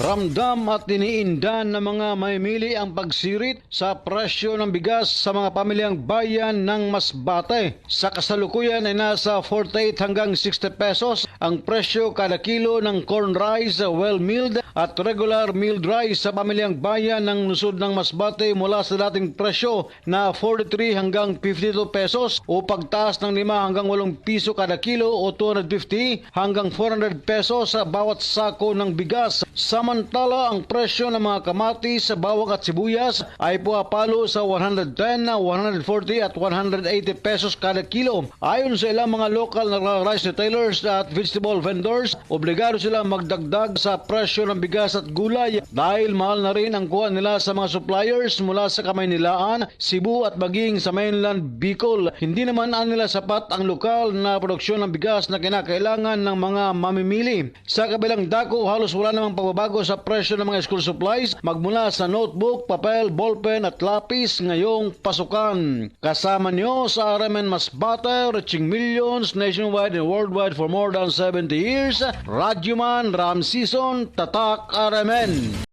Ramdam at iniindan ng mga maymili ang pagsirit sa presyo ng bigas sa mga pamilyang bayan ng Masbate. Sa kasalukuyan ay nasa 48 hanggang 60 pesos ang presyo kada kilo ng corn rice, well milled at regular milled rice sa pamilyang bayan ng lungsod ng Masbate mula sa dating presyo na 43 hanggang 52 pesos o pagtaas ng 5 hanggang 8 piso kada kilo o 250 hanggang 400 pesos sa bawat sako ng bigas. Samantala, ang presyo ng mga kamatis, bawang at sibuyas ay puwapalo sa 110, 140 at 180 pesos kada kilo. Ayon sa ilang mga lokal na rice retailers at vegetable vendors, obligado sila magdagdag sa presyo ng bigas at gulay dahil mahal na rin ang kuha nila sa mga suppliers mula sa Kamaynilaan, Cebu at maging sa mainland Bicol. Hindi naman nila sapat ang lokal na produksyon ng bigas na kinakailangan ng mga mamimili. Sa kabilang dako, halos wala namang pagbabago sa presyo ng mga school supplies magmula sa notebook, papel, ballpen at lapis ngayong pasukan. Kasama niyo sa RMN Masbate, reaching millions nationwide and worldwide for more than 70 years, Radyoman Ram Season, Tatak RMN.